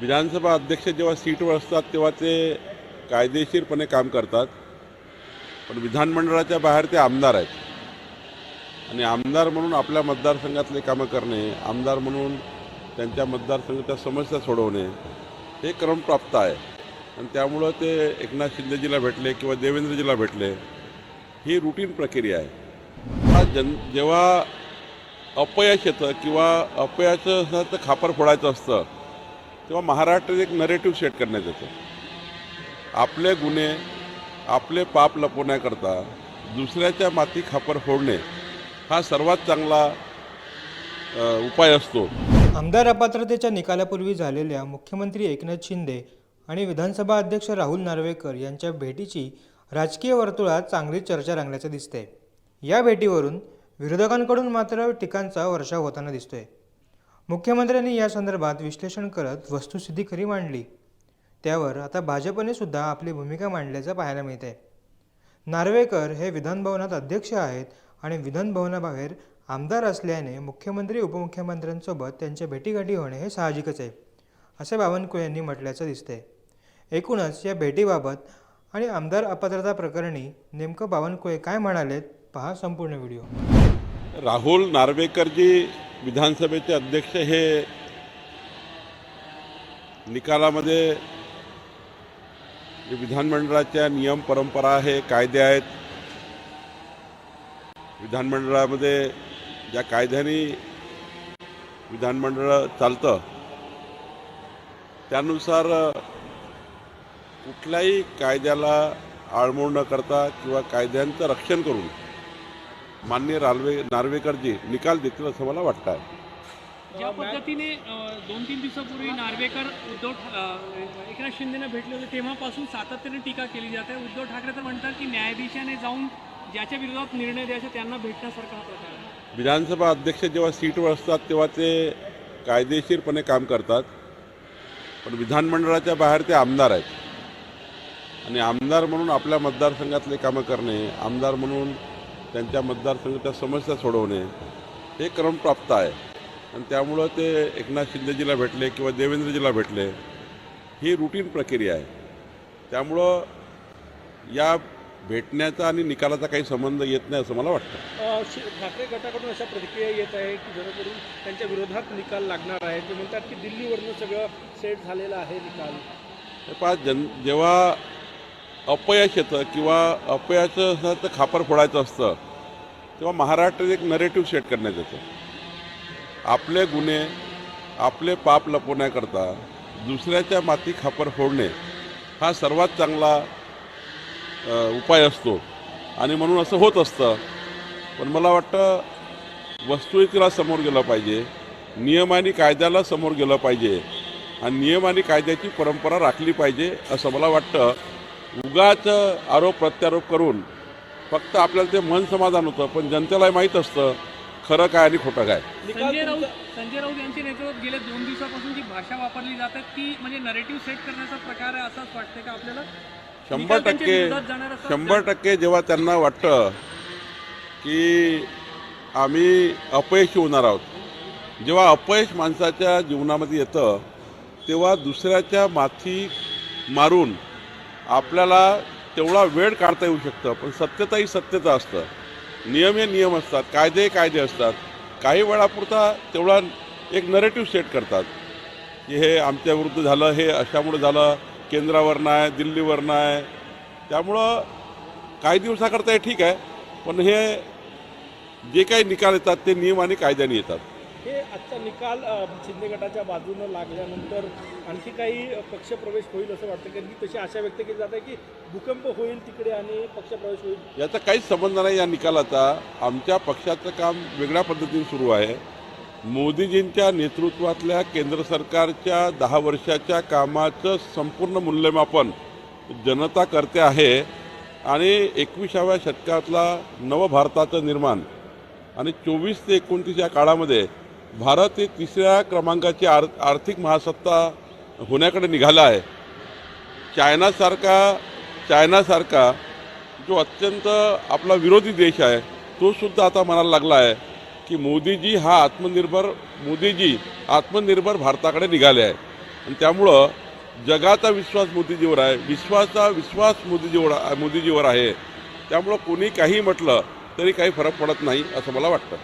विधानसभा अध्यक्ष जेव्हा सीटवर असतात तेव्हा ते कायदेशीरपणे काम करतात. पण विधानमंडळाच्या बाहेर ते आमदार आहेत. आणि आमदार म्हणून आपल्या मतदारसंघातले कामं करणे आमदार म्हणून त्यांच्या मतदारसंघाच्या समस्या सोडवणे हे क्रमप्राप्त आहे. आणि त्यामुळं ते एकनाथ शिंदेजीला भेटले किंवा देवेंद्रजीला भेटले ही रुटीन प्रक्रिया आहे. हा जन जेव्हा अपयश येतं किंवा अपयशाचं तर खापर फोडायचं असतं तेव्हा महाराष्ट्रात एक नरेटिव्ह सेट करण्यात येतो. आपले गुन्हे आपले पाप लपवण्याकरता दुसऱ्याच्या माती खापर फोडणे हा सर्वात चांगला उपाय असतो. आमदार अपात्रतेच्या निकालापूर्वी झालेल्या मुख्यमंत्री एकनाथ शिंदे आणि विधानसभा अध्यक्ष राहुल नार्वेकर यांच्या भेटीची राजकीय वर्तुळात चांगली चर्चा रंगल्याचं दिसते या भेटीवरून विरोधकांकडून मात्र टीकांचा वर्षाव होताना दिसतोय. मुख्यमंत्र्यांनी या संदर्भात विश्लेषण करत वस्तुस्थिती खरी मांडली. त्यावर आता भाजपने सुद्धा आपली भूमिका मांडल्याचं पाहायला मिळते नार्वेकर हे विधानभवनात अध्यक्ष आहेत आणि विधानभवनाबाहेर आमदार असल्याने मुख्यमंत्री उपमुख्यमंत्र्यांसोबत त्यांच्या भेटीगाठी होणे हे साहजिकच आहे असे बावनकुळे यांनी म्हटल्याचं दिसते एकूणच या भेटीबाबत आणि आमदार अपात्रता प्रकरणी नेमकं बावनकुळे काय म्हणालेत पहा संपूर्ण व्हिडिओ. राहुल नार्वेकरजी विधानसभेचे अध्यक्ष हे निकालामध्ये जे विधानमंडळाच्या नियम परंपरा आहे कायदे आहेत विधानमंडळामध्ये ज्या कायद्याने विधानमंडळ चालतं त्यानुसार कुठल्याही कायद्याला आळमोड न करता किंवा कायद्यांचं रक्षण करून मान्य राल्वे नार्वेकरजी निकाल देतील असं मला वाटतं आहे ज्या पद्धतीने दोन तीन दिवसापूर्वी नार्वेकर उद्धव एकनाथ शिंदेना भेटले होते तेव्हापासून सातत्याने टीका केली जाते उद्धव ठाकरे तर म्हणतात की न्यायाधीशाने जाऊन ज्याच्या विरोधात निर्णय द्यायचा त्यांना भेटण्यासारखा हा प्रकार आहे. विधानसभा अध्यक्ष जेव्हा सीटवर असतात तेव्हा ते कायदेशीरपणे काम करतात. पण विधानमंडळाच्या बाहेर ते आमदार आहेत. आणि आमदार म्हणून आपल्या मतदारसंघातले कामं करणे आमदार म्हणून त्यांच्या मतदारसंघाच्या समस्या सोडवणे हे क्रमप्राप्त आहे. आणि त्यामुळं ते एकनाथ शिंदेजीला भेटले किंवा देवेंद्रजीला भेटले ही रुटीन प्रक्रिया आहे. त्यामुळं या भेटण्याचा आणि निकालाचा काही संबंध येत नाही असं मला वाटतं. ठाकरे गटाकडून अशा प्रतिक्रिया येत आहे की जेणेकरून त्यांच्या विरोधात निकाल लागणार आहे. ते म्हणतात की दिल्लीवरनं सगळं सेट झालेलं आहे निकाल. पहा जन जेव्हा अपयश येतं किंवा अपयशाचं असं तर खापर फोडायचं असतं. तेव्हा महाराष्ट्रात एक नरेटिव्ह सेट करण्यात येतं. आपले गुन्हे आपले पाप लपवण्याकरता दुसऱ्याच्या माती खापर फोडणे हा सर्वात चांगला उपाय असतो. आणि म्हणून असं होत असतं. पण मला वाटतं वस्तुस्थितीला समोर गेलं पाहिजे. नियम आणि कायद्याला समोर गेलं पाहिजे. आणि नियम आणि कायद्याची परंपरा राखली पाहिजे असं मला वाटतं. उगाच आरोप प्रत्यारोप करून फक्त आपल्याला ते मन समाधान होतं पण जनतेला माहीत असतं खरं काय आणि खोटं काय. संजय राऊत संजय राऊत यांच्या नेतृत्वात गेल्या दोन दिवसापासून जी भाषा वापरली जाते ती म्हणजे नरेटिव्ह सेट करण्याचा प्रकार आहे असंच वाटतंय का आपल्याला? शंभर टक्के शंभर टक्के जेव्हा त्यांना वाटतं की आम्ही अपयशी होणार आहोत जेव्हा अपयश माणसाच्या जीवनामध्ये येतं तेव्हा दुसऱ्याच्या माथी मारून आपल्याला तेवढा वेळ काढता येऊ शकतं पण सत्यता ही सत्यता असतं. नियम हे नियम असतात कायदे कायदे असतात. काही वेळापुरता तेवढा एक नरेटिव्ह सेट करतात. की हे आमच्याविरुद्ध झालं हे अशामुळे झालं केंद्रावरनं आहे दिल्लीवरनं आहे त्यामुळं काही दिवसाकरता हे ठीक आहे पण हे जे काही निकाल येतात ते नियम आणि कायद्याने येतात. हे आजचा निकाल शिंदे गटाच्या बाजूनं लागल्यानंतर आणखी काही पक्षप्रवेश होईल असं वाटतं? कारण की तशी आशा व्यक्त केली जात आहे की भूकंप होईल तिकडे आणि पक्षप्रवेश होईल. याचा काहीच संबंध नाही या निकालाचा. आमच्या पक्षाचं काम वेगळ्या पद्धतीने सुरू आहे. मोदीजींच्या नेतृत्वातल्या केंद्र सरकारच्या दहा वर्षाच्या कामाचं संपूर्ण मूल्यमापन जनता करते आहे आणि एकविसाव्या शतकातला नवभारताचं निर्माण आणि चोवीस ते एकोणतीस या काळामध्ये भारत हे तिसऱ्या क्रमांकाची आर आर्थिक महासत्ता होण्याकडे निघाला आहे. चायनासारखा चायनासारखा जो अत्यंत आपला विरोधी देश आहे तो सुद्धा आता म्हणायला लागला आहे की मोदीजी हा आत्मनिर्भर मोदीजी आत्मनिर्भर भारताकडे निघाले आहे. आणि त्यामुळं जगाचा विश्वास मोदीजीवर आहे विश्वाचा विश्वास मोदीजीवर मोदीजीवर आहे. त्यामुळं कोणी काही म्हटलं तरी काही फरक पडत नाही असं मला वाटतं.